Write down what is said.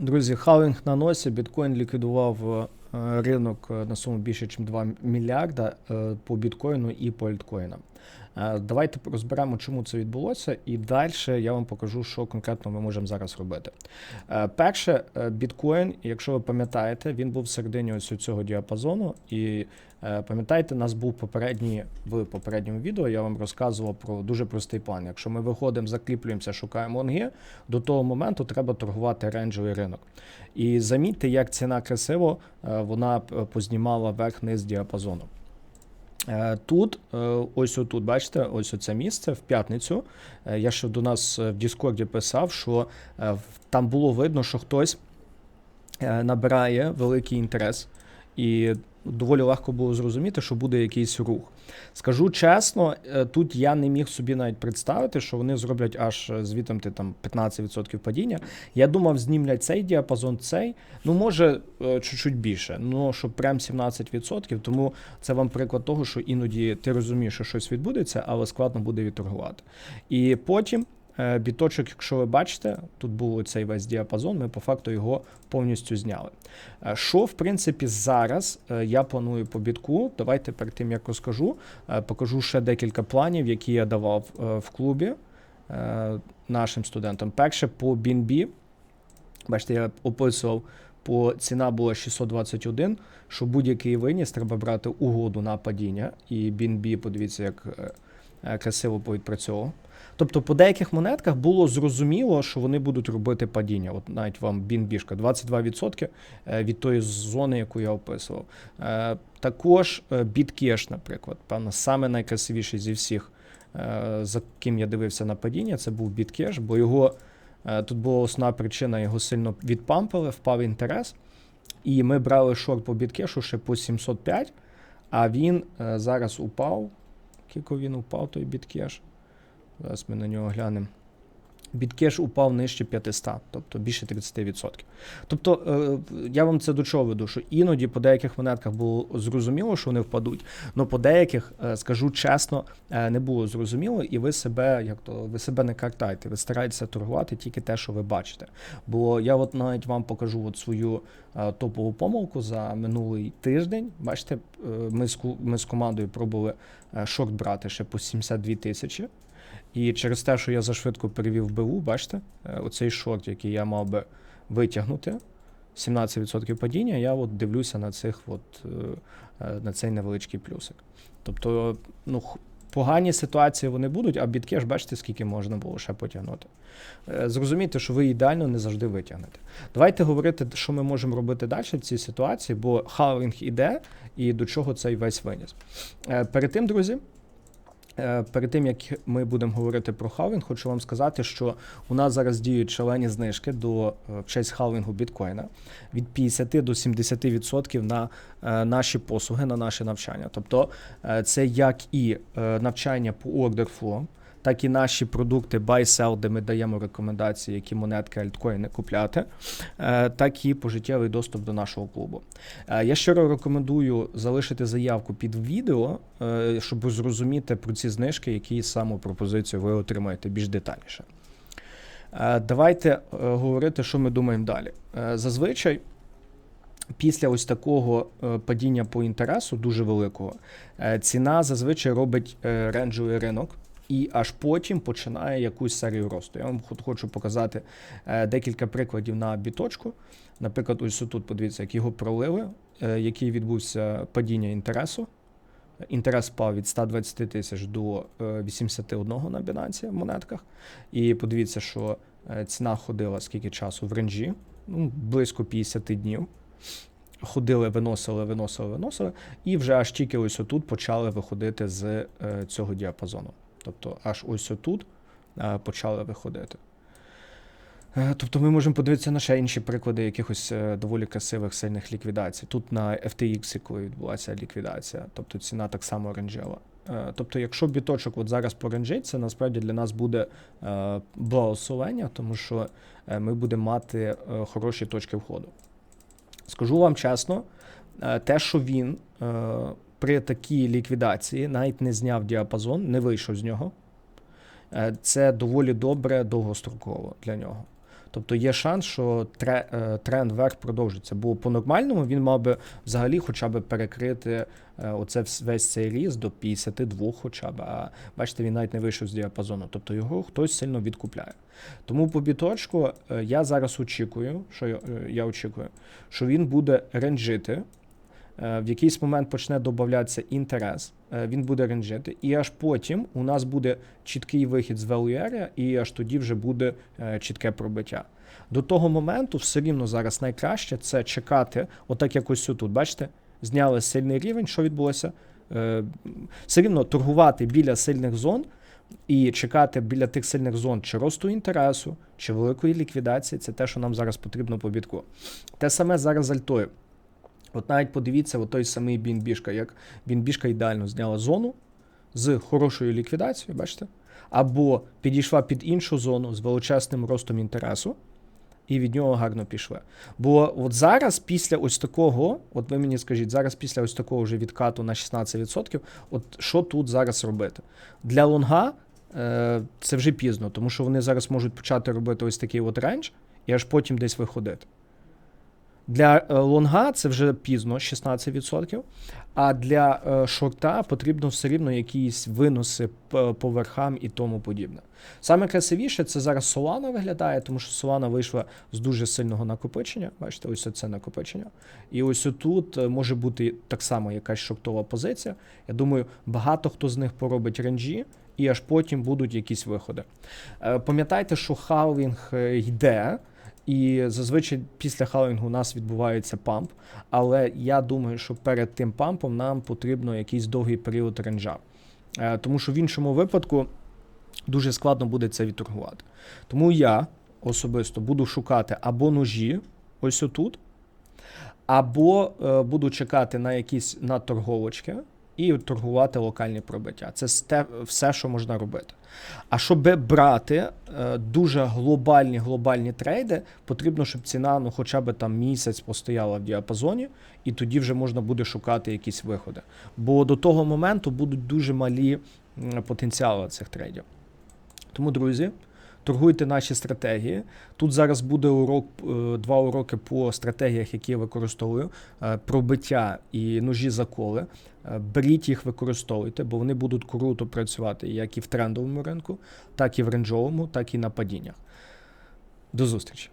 Друзі, халвінг на носі. Біткоін ліквідував е, ринок е, на суму більше, ніж 2 мільярда е, по біткоїну і по альткоїнам. Е, Давайте розберемо, чому це відбулося, і далі я вам покажу, що конкретно ми можемо зараз робити. Е, Перше, е, біткоін, якщо ви пам'ятаєте, він був всередині ось цього діапазону. І пам'ятаєте, нас був попередній в попередньому відео. Я вам розказував про дуже простий план. Якщо ми виходимо, закріплюємося, шукаємо лонги, до того моменту треба торгувати рейнджовий ринок. І замітьте, як ціна красиво вона познімала верх-низ діапазону. Е, Тут, е, ось отут, бачите, ось оце місце в п'ятницю. е, Я ще до нас в Діскорді писав, що там було видно, що хтось набирає великий інтерес, і доволі легко було зрозуміти, що буде якийсь рух. Скажу чесно, е, тут я не міг собі навіть представити, що вони зроблять аж е, звітом ти там 15% падіння. Я думав, знімлять цей діапазон, цей, ну може е, чуть-чуть більше, ну щоб прям 17%. Тому це вам приклад того, що іноді ти розумієш, що щось відбудеться, але складно буде відторгувати. І потім. Е, Біточок, якщо ви бачите, тут був цей весь діапазон, ми по факту його повністю зняли. Е, Що, в принципі, зараз е, я планую по бітку. Давайте перед тим як розкажу, покажу ще декілька планів, які я давав в клубі нашим студентам. Перше по BNB. Бачите, я описував, по ціна була 621, що будь-який виніс треба брати угоду на падіння. І BNB, подивіться, як красиво повідпрацьовував. Тобто по деяких монетках було зрозуміло, що вони будуть робити падіння. От навіть вам BNB, 22% е, від тої зони, яку я описував. Е, Також е, BitCash, наприклад, певно, саме найкрасивіший зі всіх, за ким я дивився на падіння, це був BitCash, бо його тут була основна причина, його сильно відпампили, впав інтерес. І ми брали шорт по біткешу ще по 705, а він зараз упав. Кілько він упав, той біткеш. Зараз ми на нього глянемо. Біткеш упав нижче 500, тобто більше 30%. Тобто, е, я вам це до чого веду, що іноді по деяких монетках було зрозуміло, що вони впадуть, але по деяких, е, скажу чесно, е, не було зрозуміло, і ви себе, як то, ви себе не картайте, ви стараєтеся торгувати тільки те, що ви бачите. Бо я от навіть вам покажу от свою топову помилку за минулий тиждень. Бачите, ми з, ми з командою пробували шорт брати ще по 72 тисячі. І через те, що я зашвидко перевів БУ, бачите, е, оцей шорт, який я мав би витягнути, 17% падіння, я от дивлюся на цих от, е, е, на цей невеличкий плюсик. Тобто, ну, погані ситуації вони будуть, а бітки ж бачите, скільки можна було ще потягнути. Зрозумійте, що ви ідеально не завжди витягнете. Давайте говорити, що ми можемо робити далі в цій ситуації, бо халвінг іде і до чого цей весь виніс. Перед тим, друзі. Е, Перед тим як ми будемо говорити про халвінг, хочу вам сказати, що у нас зараз діють шалені знижки до е, в честь халвінгу біткоїна від 50 до 70% на е, наші послуги, на наше навчання. Тобто це як і навчання по order flow, так і наші продукти buy-sell, де ми даємо рекомендації, які монетки альткоїни купляти, е, так і пожиттєвий доступ до нашого клубу. Е, Я щиро рекомендую залишити заявку під відео, е, щоб зрозуміти про ці знижки, які саме пропозицію ви отримаєте більш детальніше. Давайте говорити, що ми думаємо далі. Зазвичай. Після ось такого падіння по інтересу, дуже великого, ціна зазвичай робить ренджовий ринок і аж потім починає якусь серію росту. Я вам хочу показати е, декілька прикладів на біточку. Наприклад, ось тут подивіться, як його пролили, е, який відбувся падіння інтересу. Інтерес впав від 120 тисяч до е, 81 на Binance в монетках. І подивіться, що е, ціна ходила скільки часу в ренджі, ну, близько 50 днів. Ходили, виносили, виносили, виносили, і вже аж тільки ось отут почали виходити з е, цього діапазону. Тобто аж ось отут е, почали виходити. Е, Тобто ми можемо подивитися на ще інші приклади якихось е, доволі красивих сильних ліквідацій. Тут на FTX, коли відбулася ліквідація, тобто ціна так само оранжева. Тобто, якщо біточок от зараз поренжить, це насправді для нас буде благословення, тому що ми будемо мати хороші точки входу. Скажу вам чесно, те, що він при такій ліквідації навіть не зняв діапазон, не вийшов з нього, е, це доволі добре довгостроково для нього. Тобто є шанс, що е, тренд вверх продовжиться. Бо по-нормальному він мав би взагалі хоча б перекрити е, оце весь цей ріст до 52 хоча б. А бачите, він навіть не вийшов з діапазону. Тобто його хтось сильно відкупляє. Тому по біточку я зараз очікую, що я, я очікую, що він буде ренджити. Е, В якийсь момент почне додатися інтерес, е, він буде ренджити, і аж потім у нас буде чіткий вихід з value і аж тоді вже буде е, чітке пробиття. До того моменту все рівно зараз найкраще це чекати, отак якось тут. Бачите, зняли сильний рівень. Що відбулося? Все рівно торгувати біля сильних зон і чекати біля тих сильних зон чи росту інтересу, чи великої ліквідації це те, що нам зараз потрібно по бітку. Те саме зараз з альтою. От навіть подивіться, от той самий Бінбішка, як Бінбішка ідеально зняла зону з хорошою ліквідацією, бачите? Або підійшла під іншу зону з величезним ростом інтересу, і від нього гарно пішли. Бо от зараз, після ось такого, от ви мені скажіть, зараз після ось такого вже відкату на 16%, от що тут зараз робити? Для лонга е, це вже пізно, тому що вони зараз можуть почати робити ось такий от рендж і аж потім десь виходити. Для е, лонга це вже пізно 16%, а для е, шорта потрібно все рівно якісь виноси по верхам і тому подібне. Саме красивіше це зараз Solana виглядає, тому що Solana вийшла з дуже сильного накопичення. Бачите, ось це накопичення. І ось тут може бути так само якась шортова позиція. Я думаю, багато хто з них поробить ренджі, і аж потім будуть якісь виходи. Е, Пам'ятайте, що халвінг е, йде. І зазвичай після халвінгу у нас відбувається памп. Але я думаю, що перед тим пампом нам потрібно якийсь довгий період ренджа. Е, Тому що в іншому випадку дуже складно буде це відторгувати. Тому я особисто буду шукати або ножі, ось отут, або е, буду чекати на якісь надторговочки і торгувати локальні пробиття. Це все, що можна робити. А щоб брати е, дуже глобальні глобальні трейди, потрібно, щоб ціна ну, хоча б там місяць постояла в діапазоні, і тоді вже можна буде шукати якісь виходи. Бо до того моменту будуть дуже малі потенціали цих трейдів. Тому, друзі, торгуйте наші стратегії. Тут зараз буде урок, е, два уроки по стратегіях, які я використовую: Е, пробиття і ножі заколи. Е, Беріть їх, використовуйте, бо вони будуть круто працювати як і в трендовому ринку, так і в ренджовому, так і на падіннях. До зустрічі!